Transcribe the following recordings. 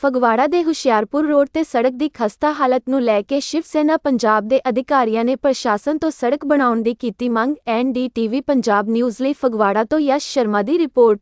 ਫਗਵਾੜਾ ਦੇ ਹੁਸ਼ਿਆਰਪੁਰ ਰੋਡ ਤੇ ਸੜਕ ਦੀ ਖਸਤਾ ਹਾਲਤ ਨੂੰ ਲੈ ਕੇ ਸ਼ਿਵ ਸੈਨਾ ਪੰਜਾਬ ਦੇ ਅਧਿਕਾਰੀਆਂ ਨੇ ਪ੍ਰਸ਼ਾਸਨ ਤੋਂ ਸੜਕ ਬਣਾਉਣ ਦੀ ਕੀਤੀ ਮੰਗ ਐਨਡੀਟੀਵੀ ਪੰਜਾਬ ਨਿਊਜ਼ ਲਈ ਫਗਵਾੜਾ ਤੋਂ ਯਸ਼ ਸ਼ਰਮਾ ਦੀ ਰਿਪੋਰਟ।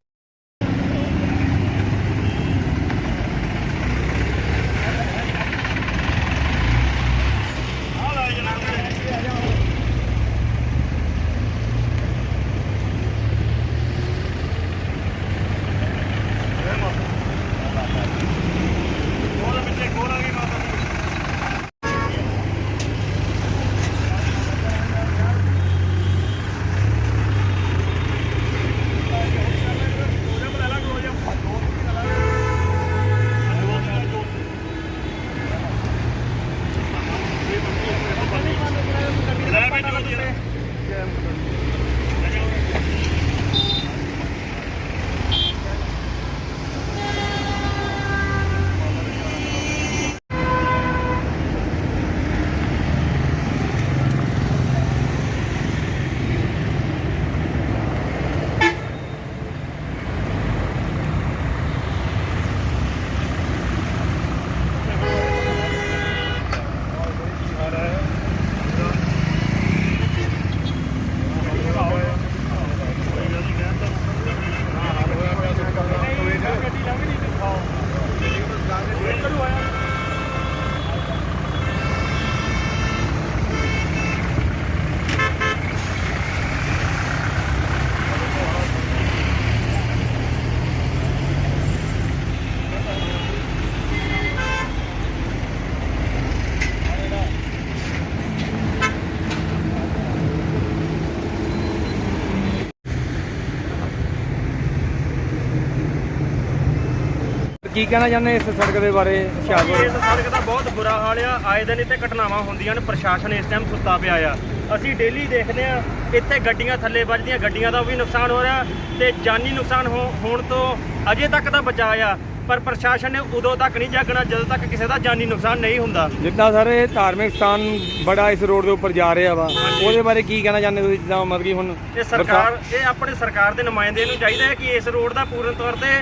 ਕੀ ਕਹਿਣਾ ਚਾਹੁੰਦੇ ਇਸ ਸੜਕ ਦੇ ਬਾਰੇ ਹੁਸ਼ਿਆਰਪੁਰ ਇਸ ਸੜਕ ਦਾ ਬਹੁਤ ਬੁਰਾ ਹਾਲ ਆ। ਆਏ ਦਿਨ ਇੱਥੇ ਘਟਨਾਵਾਂ ਹੁੰਦੀਆਂ ਨੇ ਪ੍ਰਸ਼ਾਸਨ ਇਸ ਟਾਈਮ ਸੁੱਤਾ ਪਿਆ ਆ। ਅਸੀਂ ਡੇਲੀ ਦੇਖਦੇ ਆ ਇੱਥੇ ਗੱਡੀਆਂ ਥੱਲੇ ਵੱਜਦੀਆਂ ਗੱਡੀਆਂ ਦਾ ਵੀ ਨੁਕਸਾਨ ਹੋ ਰਿਹਾ ਤੇ ਜਾਨੀ ਨੁਕਸਾਨ ਹੋ- ਹੋਣ ਤੋਂ ਅਜੇ ਤੱਕ ਦਾ ਬਚਾਅ ਆ। ਪਰ ਪ੍ਰਸ਼ਾਸਨ ਨੇ ਉਦੋਂ ਤੱਕ ਨਹੀਂ ਜਾਗਣਾ ਜਦੋਂ ਤੱਕ ਕਿਸੇ ਦਾ ਜਾਨੀ ਨੁਕਸਾਨ ਨਹੀਂ ਹੁੰਦਾ। ਜਿੱਦਾਂ ਸਰ ਇਹ ਧਾਰਮਿਕ ਸਥਾਨ ਬੜਾ ਇਸ ਰੋਡ ਦੇ ਉੱਪਰ ਜਾ ਰਿਹਾ ਵਾ। ਉਹਦੇ ਬਾਰੇ ਕੀ ਕਹਿਣਾ ਚਾਹੁੰਦੇ ਤੁਸੀਂ ਜਿੱਦਾਂ ਮਤਲਬ ਕਿ ਹੁਣ ਇਹ ਸਰਕਾਰ ਇਹ ਆਪਣੇ ਸਰਕਾਰ ਦੇ ਨੁਮਾਇੰਦੇ ਨੂੰ ਚਾਹੀਦਾ ਹੈ ਕਿ ਇਸ ਰੋਡ ਦਾ ਪੂਰਨ ਤੌਰ ਤੇ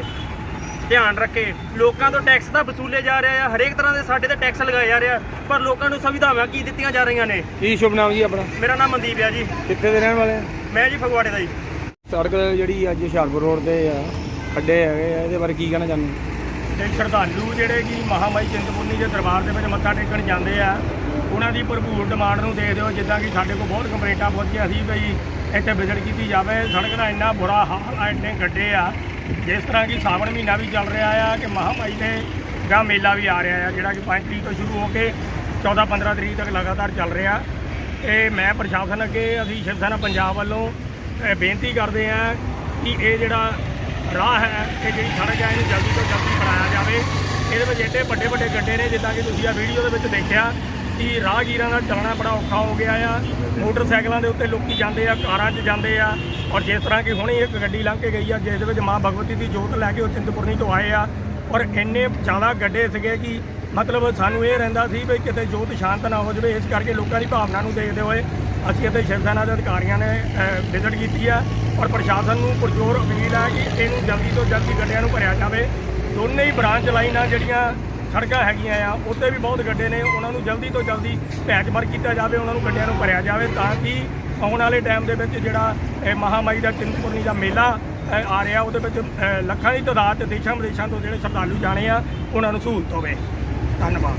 ਧਿਆਨ ਰੱਖੇ। ਲੋਕਾਂ ਤੋਂ ਟੈਕਸ ਤਾਂ ਵਸੂਲੇ ਜਾ ਰਿਹਾ ਆ ਹਰੇਕ ਤਰ੍ਹਾਂ ਦੇ ਸਾਡੇ ਤੇ ਟੈਕਸ ਲਗਾਏ ਜਾ ਰਿਹਾ ਪਰ ਲੋਕਾਂ ਨੂੰ ਸੁਵਿਧਾਵਾਂ ਕੀ ਦਿੱਤੀਆਂ ਜਾ ਰਹੀਆਂ ਨੇ? ਕੀ ਸ਼ੁਭ ਨਾਮ ਜੀ ਆਪਣਾ? ਮੇਰਾ ਨਾਮ ਮਨਦੀਪ ਆ ਜੀ। ਕਿੱਥੇ ਦੇ ਰਹਿਣ ਵਾਲੇ ਆ? ਮੈਂ ਜੀ ਫਗਵਾੜੇ ਦਾ ਜੀ। ਸੜਕ ਜਿਹੜੀ ਅੱਜ ਹੁਸ਼ਿਆਰਪੁਰ ਰੋਡ ਤੇ ਆ ਖੱਡੇ ਹੈਗੇ ਆ ਇਹਦੇ ਬਾਰੇ ਕੀ ਕਹਿਣਾ ਚਾਹੁੰਦੇ ਤੇ ਸ਼ਰਧਾਲੂ ਜਿਹੜੇ ਕਿ ਮਹਾਮਾਈ ਚਿੰਤਪੁਰਨੀ ਦੇ ਦਰਬਾਰ ਦੇ ਵਿੱਚ ਮੱਥਾ ਟੇਕਣ ਜਾਂਦੇ ਆ ਉਹਨਾਂ ਦੀ ਭਰਪੂਰ ਡਿਮਾਂਡ ਨੂੰ ਦੇ ਦਿਓ ਜਿੱਦਾਂ ਕਿ ਸਾਡੇ ਕੋਲ ਬਹੁਤ ਕੰਪਲੇਂਟਾਂ ਪਹੁੰਚੀਆਂ ਸੀ ਬਈ ਇੱਥੇ ਵਿਜ਼ਿਟ ਕੀਤੀ ਜਾਵੇ। ਸੜਕ ਦਾ ਇੰਨਾ ਬੁਰਾ ਹਾਲ ਆ ਇੰਨੇ ਗੱਡੇ ਆ ਜਿਸ ਤਰ੍ਹਾਂ ਕਿ ਸਾਵਣ ਮਹੀਨਾ ਵੀ ਚੱਲ ਰਿਹਾ ਆ ਕਿ ਮਹਾਮਾਈ ਦੇ ਦਾ ਮੇਲਾ ਵੀ ਆ ਰਿਹਾ ਆ, ਜਿਹੜਾ ਕਿ 5 ਤਰੀਕ ਤੋਂ ਸ਼ੁਰੂ ਹੋ ਕੇ 14 15 ਤਰੀਕ ਤੱਕ ਲਗਾਤਾਰ ਚੱਲ ਰਿਹਾ। ਇਹ ਮੈਂ ਪ੍ਰਸ਼ਾਸਨ ਅੱਗੇ, ਅਸੀਂ ਸ਼ਿਵ ਸੈਨਾ ਪੰਜਾਬ ਵੱਲੋਂ ਬੇਨਤੀ ਕਰਦੇ ਆ ਕਿ ਇਹ ਜਿਹੜਾ ਰਾਹ ਹੈ, ਇਹ ਜਿਹੜੀ ਸੜਕ ਹੈ, ਇਹਨੂੰ ਜਲਦੀ ਤੋਂ ਜਲਦੀ ਬਣਾਇਆ ਜਾਵੇ। ਇਹਦੇ ਵਿੱਚ ਏਡੇ ਵੱਡੇ ਵੱਡੇ ਗੱਡੇ ਨੇ, ਜਿੱਦਾਂ ਕਿ ਤੁਸੀਂ ਆ ਵੀਡੀਓ ਦੇ ਵਿੱਚ ਦੇਖਿਆ ਕਿ ਰਾਹਗੀਰਾਂ ਦਾ ਚੱਲਣਾ ਬੜਾ ਔਖਾ ਹੋ ਗਿਆ ਆ। ਮੋਟਰਸਾਈਕਲਾਂ ਦੇ ਉੱਤੇ ਲੋਕੀ ਜਾਂਦੇ ਆ, ਕਾਰਾਂ 'ਚ ਜਾਂਦੇ ਆ। ਔਰ ਜਿਸ ਤਰ੍ਹਾਂ ਕਿ ਹੁਣੇ ਇੱਕ ਗੱਡੀ ਲੰਘ ਕੇ ਗਈ ਆ, ਜਿਸ ਦੇ ਵਿੱਚ ਮਾਂ ਭਗਵਤੀ ਦੀ ਜੋਤ ਲੈ ਕੇ ਉਹ ਚਿੰਤਪੁਰਨੀ ਤੋਂ ਆਏ ਆ। ਔਰ ਇੰਨੇ ਜ਼ਿਆਦਾ ਗੱਡੇ ਸੀਗੇ ਕਿ ਮਤਲਬ ਸਾਨੂੰ ਇਹ ਰਹਿੰਦਾ ਸੀ ਵੀ ਕਿਤੇ ਜੋਤ ਸ਼ਾਂਤ ਨਾ ਹੋ ਜਾਵੇ, ਇਸ ਕਰਕੇ ਲੋਕਾਂ ਦੀ ਭਾਵਨਾ ਨੂੰ ਦੇਖਦੇ ਹੋਏ ਅਸੀਂ ਇੱਥੇ ਸ਼ਿਵ ਸੈਨਾ ਦੇ ਅਧਿਕਾਰੀਆਂ ਨੇ ਵਿਜ਼ਿਟ ਕੀਤੀ ਆ। ਔਰ ਪ੍ਰਸ਼ਾਸਨ ਨੂੰ ਪੁਰਜੋਰ ਅਪੀਲ ਹੈ ਕਿ ਇਹਨੂੰ ਜਲਦੀ ਤੋਂ ਜਲਦੀ ਗੱਡਿਆਂ ਨੂੰ ਭਰਿਆ ਜਾਵੇ। ਦੋਨੇ ਹੀ ਬ੍ਰਾਂਚ ਲਾਈਨਾਂ ਜਿਹੜੀਆਂ ਸੜਕਾਂ ਹੈਗੀਆਂ ਆ, ਉੱਤੇ ਵੀ ਬਹੁਤ ਗੱਡੇ ਨੇ, ਉਹਨਾਂ ਨੂੰ ਜਲਦੀ ਤੋਂ ਜਲਦੀ ਪੈਚਵਰਕ ਕੀਤਾ ਜਾਵੇ, ਉਹਨਾਂ ਨੂੰ ਗੱਡਿਆਂ ਨੂੰ ਭਰਿਆ ਜਾਵੇ ਤਾਂ ਕਿ ਆਉਣ ਵਾਲੇ ਟਾਈਮ ਦੇ ਵਿੱਚ ਜਿਹੜਾ ਇਹ ਮਹਾਮਾਈ ਦਾ ਚਿੰਤਪੁਰਨੀ ਦਾ ਮੇਲਾ ਆ ਰਿਹਾ, ਉਹਦੇ ਵਿੱਚ ਲੱਖਾਂ ਦੀ ਤਾਦਾਦ ਦੇਸ਼ਾਂ ਵਿਦੇਸ਼ਾਂ ਤੋਂ ਜਿਹੜੇ ਸ਼ਰਧਾਲੂ ਜਾਣੇ ਆ, ਉਹਨਾਂ ਨੂੰ ਸਹੂਲਤ ਹੋਵੇ। ਧੰਨਵਾਦ।